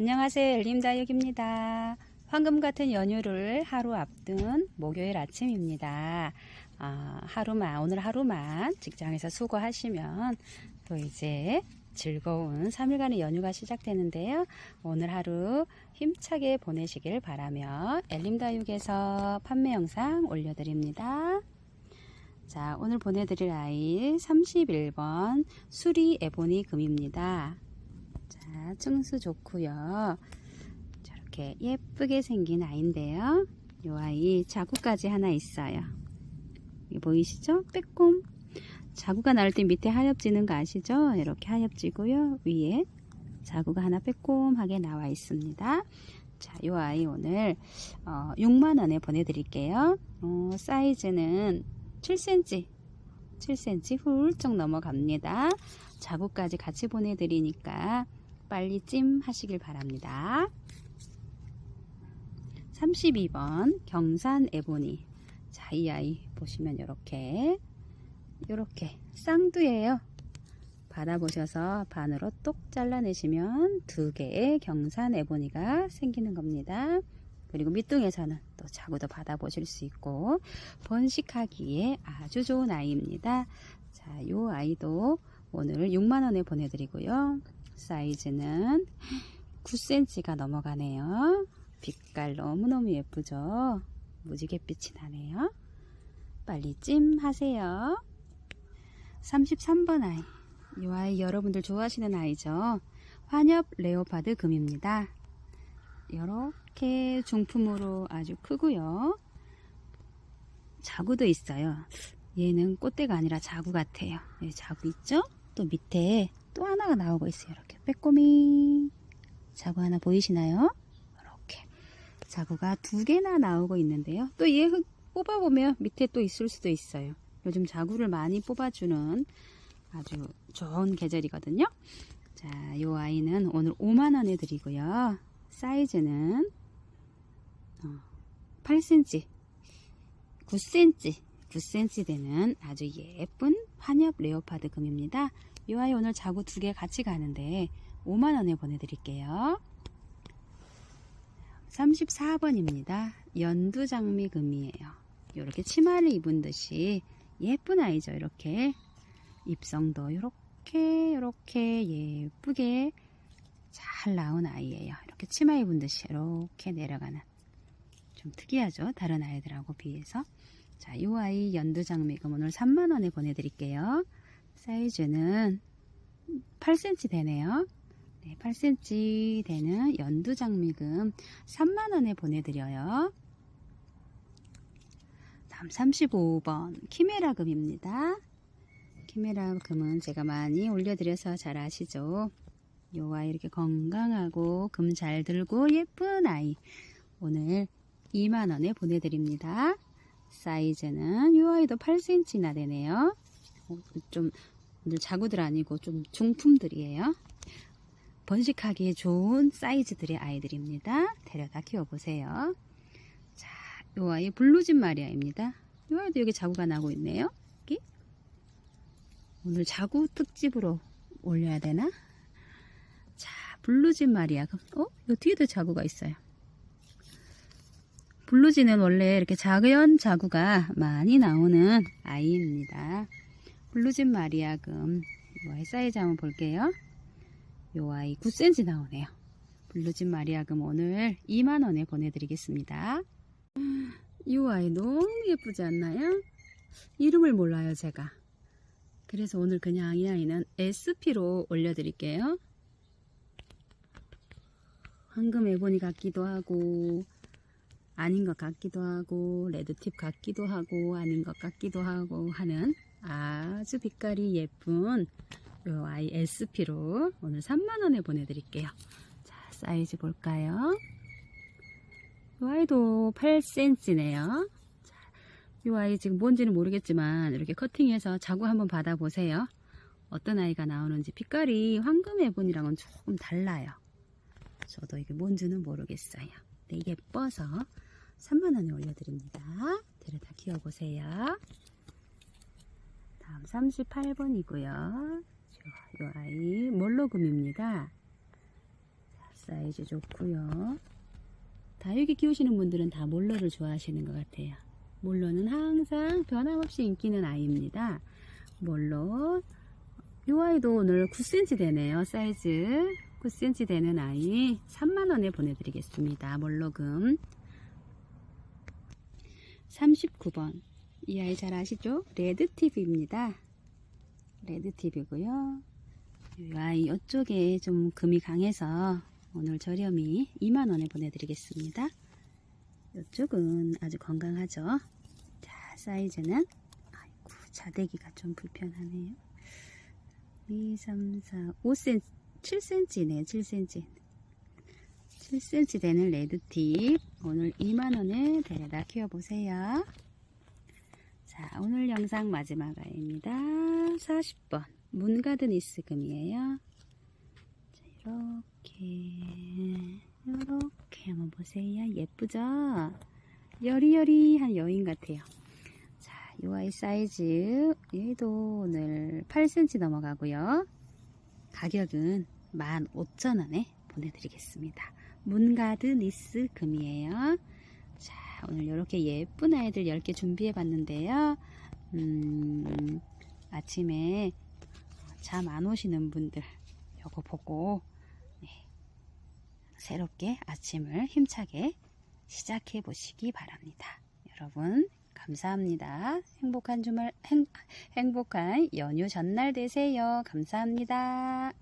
안녕하세요. 엘림다육입니다. 황금 같은 연휴를 하루 앞둔 목요일 아침입니다. 아, 하루만, 오늘 하루만 직장에서 수고하시면 또 이제 즐거운 3일간의 연휴가 시작되는데요. 오늘 하루 힘차게 보내시길 바라며 엘림다육에서 판매 영상 올려드립니다. 자, 오늘 보내드릴 아이 31번 수리 에보니 금입니다. 자, 층수 좋고요. 저렇게 예쁘게 생긴 아이인데요. 이 아이 자구까지 하나 있어요. 보이시죠? 빼꼼. 자구가 나올 때 밑에 하엽지는 거 아시죠? 이렇게 하엽지고요. 위에 자구가 하나 빼꼼하게 나와 있습니다. 자, 이 아이 오늘 어, 6만 원에 보내드릴게요. 어, 사이즈는 7cm, 7cm 훌쩍 넘어갑니다. 자구까지 같이 보내드리니까 빨리 찜 하시길 바랍니다. 32번 경산 에보니. 자, 이 아이 보시면 이렇게 이렇게 쌍두예요. 받아보셔서 반으로 똑 잘라내시면 두 개의 경산 에보니가 생기는 겁니다. 그리고 밑둥에서는 또 자구도 받아보실 수 있고 번식하기에 아주 좋은 아이입니다. 자, 이 아이도 오늘 6만원에 보내드리고요. 사이즈는 9cm가 넘어가네요. 빛깔 너무너무 예쁘죠? 무지갯빛이 나네요. 빨리 찜 하세요. 33번 아이. 이 아이 여러분들 좋아하시는 아이죠? 환엽 레오파드 금입니다. 이렇게 중품으로 아주 크고요. 자구도 있어요. 얘는 꽃대가 아니라 자구 같아요. 네, 자구 있죠? 또 밑에 또 하나가 나오고 있어요. 이렇게 빼꼼히 자구 하나 보이시나요? 이렇게 자구가 두 개나 나오고 있는데요. 또얘 뽑아보면 밑에 또 있을 수도 있어요. 요즘 자구를 많이 뽑아주는 아주 좋은 계절이거든요. 자, 이 아이는 오늘 5만원에 드리고요. 사이즈는 8cm, 9cm, 9cm 되는 아주 예쁜 환엽 레오파드 금입니다. 이 아이 오늘 자구 두 개 같이 가는데 5만원에 보내드릴게요. 34번입니다. 연두장미 금이에요. 이렇게 치마를 입은 듯이 예쁜 아이죠. 이렇게 입성도 이렇게 이렇게 예쁘게 잘 나온 아이예요. 이렇게 치마 입은 듯이 이렇게 내려가는 좀 특이하죠. 다른 아이들하고 비해서 자, 이 아이 연두장미금 오늘 3만원에 보내드릴게요. 사이즈는 8cm 되네요. 네, 8cm 되는 연두장미금 3만원에 보내드려요. 다음 35번 키메라금입니다. 키메라금은 제가 많이 올려드려서 잘 아시죠? 요 아이 이렇게 건강하고 금 잘 들고 예쁜 아이 오늘 2만원에 보내드립니다. 사이즈는 요 아이도 8cm나 되네요. 어, 좀 오늘 자구들 아니고 좀 중품들이에요. 번식하기에 좋은 사이즈들의 아이들입니다. 데려다 키워보세요. 자, 요 아이 블루진 마리아입니다. 요 아이도 여기 자구가 나고 있네요. 여기. 오늘 자구 특집으로 올려야 되나? 자, 블루진 마리아. 어? 요 뒤에도 자구가 있어요. 블루진은 원래 이렇게 작은 자구가 많이 나오는 아이입니다. 블루진 마리아금. 요 아이 사이즈 한번 볼게요. 요 아이 9cm 나오네요. 블루진 마리아금 오늘 2만원에 보내드리겠습니다. 이 아이 너무 예쁘지 않나요? 이름을 몰라요 제가. 그래서 오늘 그냥 이 아이는 SP로 올려드릴게요. 황금 에보니 같기도 하고 아닌 것 같기도 하고 레드팁 같기도 하고 아닌 것 같기도 하고 하는 아주 빛깔이 예쁜 요 아이 SP로 오늘 3만원에 보내드릴게요. 자, 사이즈 볼까요? 요 아이도 8cm네요. 자, 요 아이 지금 뭔지는 모르겠지만 이렇게 커팅해서 자구 한번 받아보세요. 어떤 아이가 나오는지 빛깔이 황금 에본이랑은 조금 달라요. 저도 이게 뭔지는 모르겠어요. 네, 예뻐서 3만원에 올려드립니다. 데려다 키워보세요. 다음 38번이고요. 요 아이 몰로금입니다. 사이즈 좋고요. 다육이 키우시는 분들은 다 몰러를 좋아하시는 것 같아요. 몰러는 항상 변함없이 인기는 아이입니다. 몰러 이 아이도 오늘 9cm 되네요. 사이즈 9cm 되는 아이 3만원에 보내드리겠습니다. 몰러금 39번 이 아이 잘 아시죠? 레드팁입니다. 레드팁이고요. 이 아이 이쪽에 좀 금이 강해서 오늘 저렴이 2만원에 보내드리겠습니다. 이쪽은 아주 건강하죠. 자, 사이즈는 아이고 자대기가 좀 불편하네요. 2, 3, 4, 5cm, 7cm네요. 7cm. 7cm 되는 레드팁 오늘 2만원에 데려다 키워보세요. 자, 오늘 영상 마지막 아이입니다. 40번 문가드니스 금이에요. 자, 이렇게 이렇게 한번 보세요. 예쁘죠? 여리여리한 여인 같아요. 자, 이 아이 사이즈 얘도 오늘 8cm 넘어가고요. 가격은 15,000원에 보내드리겠습니다. 문가드 니스 금이에요. 자, 오늘 이렇게 예쁜 아이들 10개 준비해 봤는데요. 음, 아침에 잠 안 오시는 분들 요거 보고 네, 새롭게 아침을 힘차게 시작해 보시기 바랍니다. 여러분 감사합니다. 행복한 주말 행, 행복한 연휴 전날 되세요. 감사합니다.